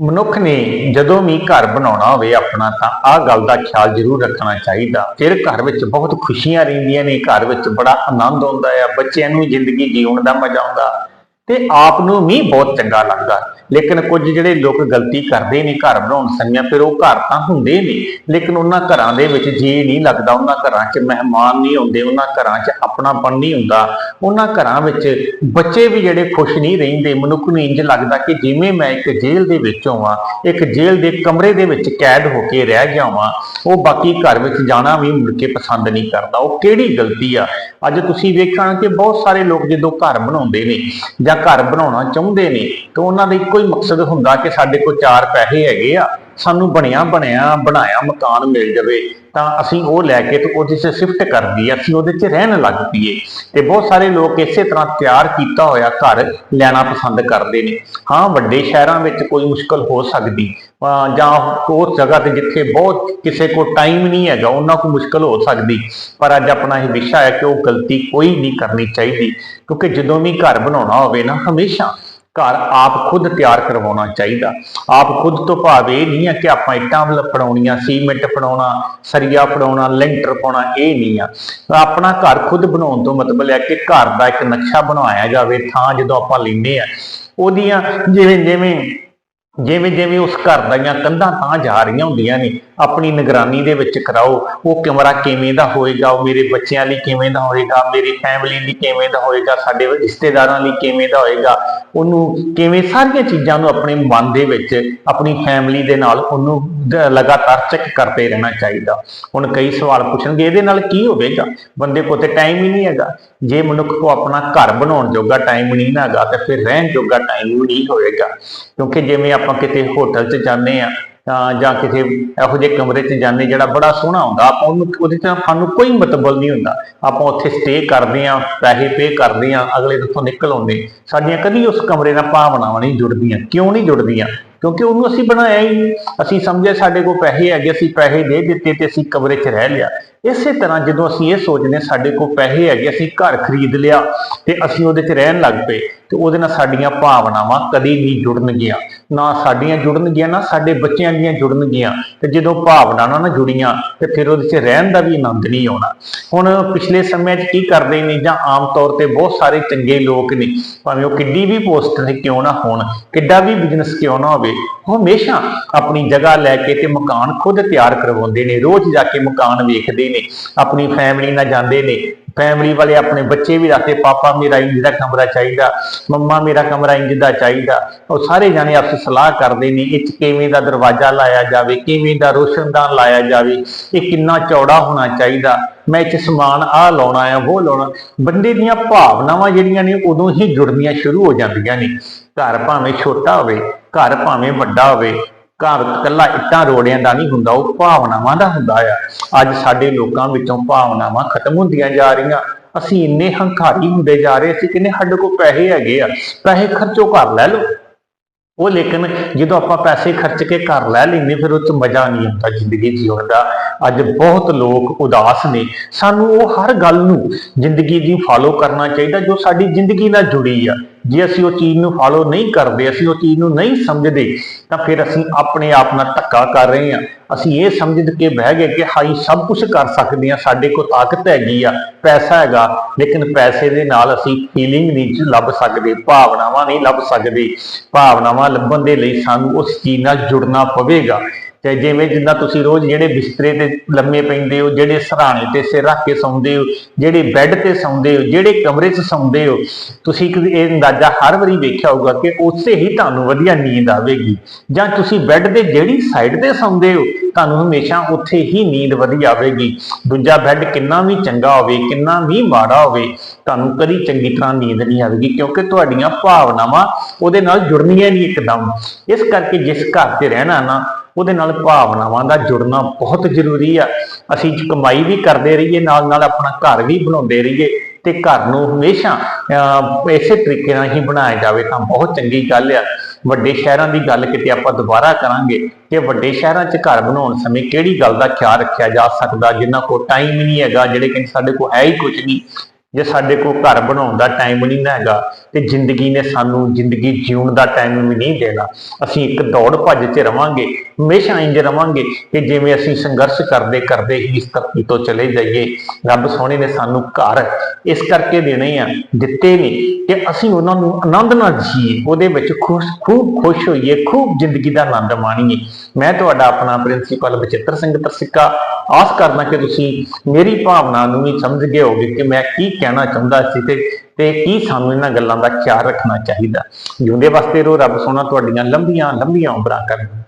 ਮਨੁੱਖ ਨੇ ਜਦੋਂ ਵੀ ਘਰ ਬਣਾਉਣਾ ਹੋਵੇ ਆਪਣਾ ਤਾਂ ਆਹ ਗੱਲ ਦਾ ਖਿਆਲ ਜ਼ਰੂਰ ਰੱਖਣਾ ਚਾਹੀਦਾ। ਫਿਰ ਘਰ ਵਿੱਚ ਬਹੁਤ ਖੁਸ਼ੀਆਂ ਰਹਿੰਦੀਆਂ ਨੇ, ਘਰ ਵਿੱਚ ਬੜਾ ਆਨੰਦ ਆਉਂਦਾ ਆ, ਬੱਚਿਆਂ ਨੂੰ ਜ਼ਿੰਦਗੀ ਜੀਉਣ ਦਾ ਮਜ਼ਾ ਆਉਂਦਾ। ਤੇ ਆਪ ਨੂੰ ਵੀ ਬਹੁਤ ਚੰਗਾ ਲੱਗਦਾ। ਲੇਕਿਨ ਕੁਝ ਜਿਹੜੇ ਲੋਕ ਗਲਤੀ ਕਰਦੇ ਨੇ ਘਰ ਬਣਾਉਣ ਸਮੇਂ ਫਿਰ ਉਹ ਘਰ ਤਾਂ ਹੁੰਦੇ ਨੇ, ਲੇਕਿਨ ਉਹਨਾਂ ਘਰਾਂ ਦੇ ਵਿੱਚ ਜੀ ਨਹੀਂ ਲੱਗਦਾ, ਉਹਨਾਂ ਘਰਾਂ 'ਚ ਮਹਿਮਾਨ ਨਹੀਂ ਆਉਂਦੇ, ਉਹਨਾਂ ਘਰਾਂ 'ਚ ਆਪਣਾਪਣ ਨਹੀਂ ਹੁੰਦਾ। ਉਹਨਾਂ ਘਰਾਂ ਵਿੱਚ ਬੱਚੇ ਵੀ ਜਿਹੜੇ ਖੁਸ਼ ਨਹੀਂ ਰਹਿੰਦੇ, ਮਨੁੱਖ ਨੂੰ ਇੰਜ ਲੱਗਦਾ ਕਿ ਜਿਵੇਂ ਮੈਂ ਇੱਕ ਜੇਲ੍ਹ ਦੇ ਵਿੱਚੋਂ ਆ ਇੱਕ ਜੇਲ੍ਹ ਦੇ ਕਮਰੇ ਦੇ ਵਿੱਚ ਕੈਦ ਹੋ ਕੇ ਰਹਿ ਗਿਆ ਵਾਂ, ਉਹ ਬਾਕੀ ਘਰ ਵਿੱਚ ਜਾਣਾ ਵੀ ਮੁੜ ਕੇ ਪਸੰਦ ਨਹੀਂ ਕਰਦਾ। ਉਹ ਕਿਹੜੀ ਗਲਤੀ ਆ? ਅੱਜ ਤੁਸੀਂ ਵੇਖਾਂ ਕਿ ਬਹੁਤ ਸਾਰੇ ਲੋਕ ਜਦੋਂ ਘਰ ਬਣਾਉਂਦੇ ਨੇ ਜਾਂ ਘਰ ਬਣਾਉਣਾ ਚਾਹੁੰਦੇ ਨੇ, ਤਾਂ ਉਹਨਾਂ ਦਾ ਇੱਕੋ ਹੀ ਮਕਸਦ ਹੁੰਦਾ ਕਿ ਸਾਡੇ ਕੋਲ ਚਾਰ ਪੈਸੇ ਹੈਗੇ ਆ। ਸਾਨੂੰ ਬਣਿਆ ਬਣਿਆ, ਬਣਾਇਆ ਮਕਾਨ ਮਿਲ ਜਾਵੇ, ਤਾਂ ਅਸੀਂ ਉਹ ਲੈ ਕੇ ਤੇ ਉਹਦੇ 'ਚ ਸ਼ਿਫਟ ਕਰ ਦਈਏ, ਅਸੀਂ ਉਹਦੇ 'ਚ ਰਹਿਣ ਲੱਗ ਪਈਏ। ਤੇ ਬਹੁਤ ਸਾਰੇ ਲੋਕ ਇਸੇ ਤਰ੍ਹਾਂ ਤਿਆਰ ਕੀਤਾ ਹੋਇਆ ਘਰ ਲੈਣਾ ਪਸੰਦ ਕਰਦੇ ਨੇ। ਹਾਂ, ਵੱਡੇ ਸ਼ਹਿਰਾਂ ਵਿੱਚ ਕੋਈ ਮੁਸ਼ਕਲ ਹੋ ਸਕਦੀ, ਅਹ ਜਾਂ ਉਸ ਜਗ੍ਹਾ ਤੇ ਜਿੱਥੇ ਬਹੁਤ ਕਿਸੇ ਕੋਲ ਟਾਈਮ ਨਹੀਂ ਹੈਗਾ, ਉਹਨਾਂ ਕੋਲ ਮੁਸ਼ਕਲ ਹੋ ਸਕਦੀ। ਪਰ ਅੱਜ ਆਪਣਾ ਇਹ ਵਿਸ਼ਾ ਹੈ ਕਿ ਉਹ ਗਲਤੀ ਕੋਈ ਨਹੀਂ ਕਰਨੀ ਚਾਹੀਦੀ, ਕਿਉਂਕਿ ਜਦੋਂ ਵੀ ਘਰ ਬਣਾਉਣਾ ਹੋਵੇ ਨਾ, ਹਮੇਸ਼ਾ ਘਰ ਆਪ ਖੁਦ ਤਿਆਰ ਕਰਵਾਉਣਾ ਚਾਹੀਦਾ। ਆਪ ਖੁਦ ਤੋਂ ਭਾਵ ਇਹ ਨਹੀਂ ਆ ਕਿ ਆਪਾਂ ਇੱਟਾਂ ਵੱਲ ਪੜਾਉਣੀਆਂ ਸੀਮੈਂਟ ਪੜਾਉਣਾ ਸਰੀਆ ਪੜਾਉਣਾ ਲੈਂਟਰ ਪਾਉਣਾ, ਇਹ ਨਹੀਂ ਆ। ਆਪਣਾ ਘਰ ਖੁਦ ਬਣਾਉਣ ਤੋਂ ਮਤਲਬ ਹੈ ਕਿ ਘਰ ਦਾ ਇੱਕ ਨਕਸ਼ਾ ਬਣਾਇਆ ਜਾਵੇ, ਥਾਂ ਜਦੋਂ ਆਪਾਂ ਲੈਂਦੇ ਆ। ਉਹਦੀਆਂ ਜਿਵੇਂ ਜਿਵੇਂ ਜਿਵੇਂ ਜਿਵੇਂ ਉਸ ਘਰ ਦੀਆਂ ਕੰਧਾਂ ਤਾਂ ਜਾ ਰਹੀਆਂ ਹੁੰਦੀਆਂ ਨੇ, ਆਪਣੀ ਨਿਗਰਾਨੀ ਦੇ ਵਿੱਚ ਕਰਾਓ, ਉਹ ਕਮਰਾ ਕਿਵੇਂ ਦਾ ਹੋਏਗਾ, ਉਹ ਮੇਰੇ ਬੱਚਿਆਂ ਲਈ ਕਿਵੇਂ ਦਾ ਹੋਏਗਾ, ਮੇਰੀ ਫੈਮਿਲੀ ਲਈ ਕਿਵੇਂ ਦਾ ਹੋਏਗਾ, ਸਾਡੇ ਰਿਸ਼ਤੇਦਾਰਾਂ ਲਈ ਕਿਵੇਂ ਦਾ ਹੋਏਗਾ, ਉਹਨੂੰ ਕਿਵੇਂ ਸਾਰੀਆਂ ਚੀਜ਼ਾਂ ਨੂੰ ਆਪਣੇ ਮਨ ਦੇ ਵਿੱਚ, ਆਪਣੀ ਫੈਮਿਲੀ ਦੇ ਨਾਲ ਉਹਨੂੰ ਲਗਾਤਾਰ ਚੈੱਕ ਕਰਦੇ ਰਹਿਣਾ ਚਾਹੀਦਾ। ਹੁਣ ਕਈ ਸਵਾਲ ਪੁੱਛਣਗੇ, ਇਹਦੇ ਨਾਲ ਕੀ ਹੋਵੇਗਾ? ਬੰਦੇ ਕੋਲ ਤੇ ਟਾਈਮ ਹੀ ਨਹੀਂ ਹੈਗਾ। ਜੇ ਮਨੁੱਖ ਕੋ ਆਪਣਾ ਘਰ ਬਣਾਉਣ ਜੋਗਾ ਟਾਈਮ ਨਹੀਂ ਨਾ ਹੈਗਾ, ਤੇ ਫਿਰ ਰਹਿਣ ਜੋਗਾ ਟਾਈਮ ਨਹੀਂ ਹੋਏਗਾ। ਕਿਉਂਕਿ ਜਿਵੇਂ ਆਪਾਂ ਕਿਤੇ ਹੋਟਲ 'ਚ ਜਾਂਦੇ ਆ ਤਾਂ ਜਾਂ ਕਿਸੇ ਇਹੋ ਜਿਹੇ ਕਮਰੇ 'ਚ ਜਾਂਦੇ ਜਿਹੜਾ ਬੜਾ ਸੋਹਣਾ ਹੁੰਦਾ, ਆਪਾਂ ਉਹਨੂੰ, ਉਹਦੇ 'ਚ ਸਾਨੂੰ ਕੋਈ ਮਤਲਬ ਨਹੀਂ ਹੁੰਦਾ। ਆਪਾਂ ਉੱਥੇ ਸਟੇ ਕਰਦੇ ਆ ਪੈਸੇ ਪੇ ਕਰਦੇ ਆ ਅਗਲੇ ਦਿਨ ਉੱਥੋਂ ਨਿਕਲ ਆਉਂਦੇ। ਸਾਡੀਆਂ ਕਦੀ ਉਸ ਕਮਰੇ ਨਾਲ ਭਾਵਨਾਵਾਂ ਨਹੀਂ ਜੁੜਦੀਆਂ, ਕਿਉਂ ਨਹੀਂ ਜੁੜਦੀਆਂ? ਕਿਉਂਕਿ ਉਹਨੂੰ ਅਸੀਂ ਬਣਾਇਆ ਹੀ ਨਹੀਂ। ਅਸੀਂ ਸਮਝਿਆ ਸਾਡੇ ਕੋਲ ਪੈਸੇ ਹੈਗੇ, ਅਸੀਂ ਪੈਸੇ ਦੇ ਦਿੱਤੇ ਤੇ ਅਸੀਂ ਕਮਰੇ 'ਚ ਰਹਿ ਲਿਆ। ਇਸੇ ਤਰ੍ਹਾਂ ਜਦੋਂ ਅਸੀਂ ਇਹ ਸੋਚਦੇ ਹਾਂ, ਸਾਡੇ ਕੋਲ ਪੈਸੇ ਹੈਗੇ, ਅਸੀਂ ਘਰ ਖਰੀਦ ਲਿਆ ਤੇ ਅਸੀਂ ਉਹਦੇ 'ਚ ਰਹਿਣ ਲੱਗ ਪਏ, ਤੇ ਉਹਦੇ ਨਾਲ ਸਾਡੀਆਂ ਭਾਵਨਾਵਾਂ ਕਦੀ ਨਹੀਂ ਜੁੜਨਗੀਆਂ ਨਾ ਸਾਡੀਆਂ ਜੁੜਨਗੀਆਂ ਨਾ ਸਾਡੇ ਬੱਚਿਆਂ ਦੀਆਂ ਜੁੜਨਗੀਆਂ ਤੇ ਜਦੋਂ ਭਾਵਨਾਵਾਂ ਨਾਲ ਜੁੜੀਆਂ, ਤੇ ਫਿਰ ਉਹਦੇ 'ਚ ਰਹਿਣ ਦਾ ਵੀ ਆਨੰਦ ਨਹੀਂ ਆਉਣਾ। ਹੁਣ ਪਿਛਲੇ ਸਮੇਂ 'ਚ ਕੀ ਕਰਦੇ ਨੇ, ਜਾਂ ਆਮ ਤੌਰ ਤੇ ਬਹੁਤ ਸਾਰੇ ਚੰਗੇ ਲੋਕ ਨੇ, ਭਾਵੇਂ ਉਹ ਕਿੱਡੀ ਵੀ ਪੋਸਟ ਤੇ ਕਿਉਂ ਨਾ ਹੋਣ, ਕਿੱਡਾ ਵੀ ਬਿਜ਼ਨਸ ਕਿਉਂ ਨਾ ਹੋਵੇ ਹਮੇਸ਼ਾ ਆਪਣੀ ਜਗ੍ਹਾ ਲੈ ਕੇ ਤੇ ਮਕਾਨ ਖੁਦ ਤਿਆਰ ਕਰਵਾਉਂਦੇ ਨੇ, ਰੋਜ਼ ਜਾ ਕੇ ਮਕਾਨ ਵੇਖਦੇ ਨੇ, ਆਪਣੀ ਫੈਮਿਲੀ ਨਾਲ ਜਾਂਦੇ ਨੇ ਫੈਮਿਲੀ ਵਾਲੇ ਆਪਣੇ ਬੱਚੇ ਵੀ ਰੱਖਦੇ, ਪਾਪਾ ਮੇਰਾ ਇੰਜ ਦਾ ਕਮਰਾ ਚਾਹੀਦਾ, ਮੰਮਾ ਮੇਰਾ ਕਮਰਾ ਇੰਜ ਦਾ ਚਾਹੀਦਾ, ਉਹ ਸਾਰੇ ਜਾਣੇ ਆਪਸ ਸਲਾਹ ਕਰਦੇ ਨੇ, ਇਹ 'ਚ ਕਿਵੇਂ ਦਾ ਦਰਵਾਜ਼ਾ ਲਾਇਆ ਜਾਵੇ, ਕਿਵੇਂ ਦਾ ਰੋਸ਼ਨਦਾਨ ਲਾਇਆ ਜਾਵੇ, ਇਹ ਕਿੰਨਾ ਚੌੜਾ ਹੋਣਾ ਚਾਹੀਦਾ, ਮੈਂ ਇੱਥੇ ਸਮਾਨ ਆਹ ਲਾਉਣਾ ਆ, ਉਹ ਲਾਉਣਾ, ਬੰਦੇ ਦੀਆਂ ਭਾਵਨਾਵਾਂ ਜਿਹੜੀਆਂ ਨੇ ਉਦੋਂ ਹੀ ਜੁੜਨੀਆਂ ਸ਼ੁਰੂ ਹੋ ਜਾਂਦੀਆਂ ਨੇ, ਘਰ ਭਾਵੇਂ ਛੋਟਾ ਹੋਵੇ ਘਰ ਭਾਵੇਂ ਵੱਡਾ ਹੋਵੇ, ਘਰ ਇਕੱਲਾ ਇੱਟਾਂ ਰੋੜਿਆਂ ਦਾ ਨਹੀਂ ਹੁੰਦਾ, ਉਹ ਭਾਵਨਾਵਾਂ ਦਾ ਹੁੰਦਾ ਆ। ਅੱਜ ਸਾਡੇ ਲੋਕਾਂ ਵਿੱਚੋਂ ਭਾਵਨਾਵਾਂ ਖਤਮ ਹੁੰਦੀਆਂ ਜਾ ਰਹੀਆਂ। ਅਸੀਂ ਇੰਨੇ ਹੰਕਾਰੀ ਹੁੰਦੇ ਜਾ ਰਹੇ ਸੀ ਕਹਿੰਦੇ ਸਾਡੇ ਕੋਲ ਪੈਸੇ ਹੈਗੇ ਆ, ਪੈਸੇ ਖਰਚੋ ਘਰ ਲੈ ਲਓ। ਉਹ ਲੇਕਿਨ ਜਦੋਂ ਆਪਾਂ ਪੈਸੇ ਖਰਚ ਕੇ ਘਰ ਲੈ ਲੈਂਦੇ, ਫਿਰ ਉਹ ਚ ਮਜ਼ਾ ਨਹੀਂ ਆਉਂਦਾ ਜ਼ਿੰਦਗੀ ਜੀਉਣ ਦਾ। ਅੱਜ ਬਹੁਤ ਲੋਕ ਉਦਾਸ ਨੇ। ਸਾਨੂੰ ਉਹ ਹਰ ਗੱਲ ਨੂੰ ਜ਼ਿੰਦਗੀ ਦੀ ਫਾਲੋ ਕਰਨਾ ਚਾਹੀਦਾ ਜੋ ਸਾਡੀ ਜ਼ਿੰਦਗੀ ਨਾਲ ਜੁੜੀ ਆ। ਜੇ ਅਸੀਂ ਉਹ ਚੀਜ਼ ਨੂੰ ਫਾਲੋ ਨਹੀਂ ਕਰਦੇ, ਅਸੀਂ ਉਹ ਚੀਜ਼ ਨੂੰ ਨਹੀਂ ਸਮਝਦੇ, ਤਾਂ ਫਿਰ ਅਸੀਂ ਆਪਣੇ ਆਪ ਨਾਲ ਧੱਕਾ ਕਰ ਰਹੇ ਹਾਂ। ਅਸੀਂ ਇਹ ਸਮਝ ਕੇ ਬਹਿ ਗਏ ਕਿ ਹਾਈ ਸਭ ਕੁਝ ਕਰ ਸਕਦੇ ਹਾਂ, ਸਾਡੇ ਕੋਲ ਤਾਕਤ ਹੈਗੀ ਆ, ਪੈਸਾ ਹੈਗਾ, ਲੇਕਿਨ ਪੈਸੇ ਦੇ ਨਾਲ ਅਸੀਂ ਫੀਲਿੰਗ ਨਹੀਂ ਲੱਭ ਸਕਦੇ, ਭਾਵਨਾਵਾਂ ਨਹੀਂ ਲੱਭ ਸਕਦੇ। ਭਾਵਨਾਵਾਂ ਲੱਭਣ ਦੇ ਲਈ ਸਾਨੂੰ ਉਸ ਚੀਜ਼ ਨਾਲ ਜੁੜਨਾ ਪਵੇਗਾ। ਤੇ ਜਿਵੇਂ ਜਿੱਦਾਂ ਤੁਸੀਂ ਰੋਜ਼ ਜਿਹੜੇ ਬਿਸਤਰੇ ਤੇ ਲੰਮੇ ਪੈਂਦੇ ਹੋ, ਜਿਹੜੇ ਸਰਾਣੇ ਤੇ ਸਿਰ ਰੱਖ ਕੇ ਸੌਂਦੇ ਹੋ, ਜਿਹੜੇ ਬੈੱਡ ਤੇ ਸੌਂਦੇ ਹੋ, ਜਿਹੜੇ ਕਮਰੇ 'ਚ ਸੌਂਦੇ ਹੋ, ਤੁਸੀਂ ਇੱਕ ਇਹ ਅੰਦਾਜ਼ਾ ਹਰ ਵਾਰੀ ਵੇਖਿਆ ਹੋਊਗਾ ਕਿ ਉਸੇ ਹੀ ਤੁਹਾਨੂੰ ਵਧੀਆ ਨੀਂਦ ਆਵੇਗੀ। ਜਾਂ ਤੁਸੀਂ ਬੈੱਡ ਦੇ ਜਿਹੜੀ ਸਾਈਡ ਤੇ ਸੌਂਦੇ ਹੋ, ਤੁਹਾਨੂੰ ਹਮੇਸ਼ਾ ਉੱਥੇ ਹੀ ਨੀਂਦ ਵਧੀਆ ਆਵੇਗੀ। ਦੂਜਾ ਬੈੱਡ ਕਿੰਨਾ ਵੀ ਚੰਗਾ ਹੋਵੇ, ਕਿੰਨਾ ਵੀ ਮਾੜਾ ਹੋਵੇ, ਤੁਹਾਨੂੰ ਕਦੀ ਚੰਗੀ ਤਰ੍ਹਾਂ ਨੀਂਦ ਨਹੀਂ ਆਵੇਗੀ, ਕਿਉਂਕਿ ਤੁਹਾਡੀਆਂ ਭਾਵਨਾਵਾਂ ਉਹਦੇ ਨਾਲ ਜੁੜਨੀਆਂ ਨਹੀਂ ਇੱਕਦਮ। ਇਸ ਕਰਕੇ ਜਿਸ ਘਰ 'ਤੇ ਰਹਿਣਾ ਨਾ ਉਹਦੇ ਨਾਲ ਭਾਵਨਾਵਾਂ ਦਾ ਜੁੜਨਾ ਬਹੁਤ ਜ਼ਰੂਰੀ ਆ। ਅਸੀਂ ਕਮਾਈ ਵੀ ਕਰਦੇ ਰਹੀਏ ਨਾਲ ਨਾਲ ਆਪਣਾ ਘਰ ਵੀ ਬਣਾਉਂਦੇ ਰਹੀਏ ਤੇ ਘਰ ਨੂੰ ਹਮੇਸ਼ਾ ਅਹ, ਇਸੇ ਤਰੀਕੇ ਨਾਲ ਹੀ ਬਣਾਇਆ ਜਾਵੇ ਤਾਂ ਬਹੁਤ ਚੰਗੀ ਗੱਲ ਆ। ਵੱਡੇ ਸ਼ਹਿਰਾਂ ਦੀ ਗੱਲ ਕਿਤੇ ਆਪਾਂ ਦੁਬਾਰਾ ਕਰਾਂਗੇ ਕਿ ਵੱਡੇ ਸ਼ਹਿਰਾਂ 'ਚ ਘਰ ਬਣਾਉਣ ਸਮੇਂ ਕਿਹੜੀ ਗੱਲ ਦਾ ਖਿਆਲ ਰੱਖਿਆ ਜਾ ਸਕਦਾ ਜਿਨ੍ਹਾਂ ਕੋਲ ਟਾਈਮ ਹੀ ਨਹੀਂ ਹੈਗਾ ਜਿਹੜੇ ਕਹਿੰਦੇ ਸਾਡੇ ਕੋਲ ਹੈ ਹੀ ਕੁਝ ਨਹੀਂ। ਜੇ ਸਾਡੇ ਕੋਲ ਘਰ ਬਣਾਉਣ ਦਾ ਟਾਈਮ ਨਹੀਂ ਨਾ ਹੈਗਾ ਤੇ ਜ਼ਿੰਦਗੀ ਨੇ ਸਾਨੂੰ ਜ਼ਿੰਦਗੀ ਜਿਉਣ ਦਾ ਟਾਈਮ ਵੀ ਨਹੀਂ ਦੇਣਾ। ਅਸੀਂ ਇੱਕ ਦੌੜ ਭੱਜ 'ਚ ਰਵਾਂਗੇ, ਹਮੇਸ਼ਾ ਇੰਜ ਰਵਾਂਗੇ ਕਿ ਜਿਵੇਂ ਅਸੀਂ ਸੰਘਰਸ਼ ਕਰਦੇ ਕਰਦੇ ਹੀ ਇਸ ਧਰਤੀ ਤੋਂ ਚਲੇ ਜਾਈਏ। ਰੱਬ ਸੋਹਣੇ ਨੇ ਸਾਨੂੰ ਘਰ ਇਸ ਕਰਕੇ ਦੇਣੇ ਆ, ਦਿੱਤੇ ਨੇ ਕਿ ਅਸੀਂ ਉਹਨਾਂ ਨੂੰ ਆਨੰਦ ਨਾਲ ਜੀਏ, ਉਹਦੇ ਵਿੱਚ ਖੁਸ਼, ਖੂਬ ਖੁਸ਼ ਹੋਈਏ, ਖੂਬ ਜ਼ਿੰਦਗੀ ਦਾ ਆਨੰਦ ਮਾਣੀਏ। ਮੈਂ ਤੁਹਾਡਾ ਆਪਣਾ ਪ੍ਰਿੰਸੀਪਲ ਬਚਿੱਤਰ ਸਿੰਘ ਤਰਸਿੱਕਾ। ਆਸ ਕਰਦਾ ਕਿ ਤੁਸੀਂ ਮੇਰੀ ਭਾਵਨਾ ਨੂੰ ਵੀ ਸਮਝ ਗਏ ਹੋਗੇ ਕਿ ਮੈਂ ਕੀ ਕਹਿਣਾ ਚਾਹੁੰਦਾ ਸੀ ਤੇ ਤੇ ਕੀ ਸਾਨੂੰ ਇਹਨਾਂ ਗੱਲਾਂ ਦਾ ਖਿਆਲ ਰੱਖਣਾ ਚਾਹੀਦਾ? ਜਿਉਂਦੇ ਵਾਸਤੇ ਰੋ ਰੱਬ ਸੋਹਣਾ ਤੁਹਾਡੀਆਂ ਲੰਬੀਆਂ ਲੰਬੀਆਂ ਉਮਰਾਂ ਕਰਨ।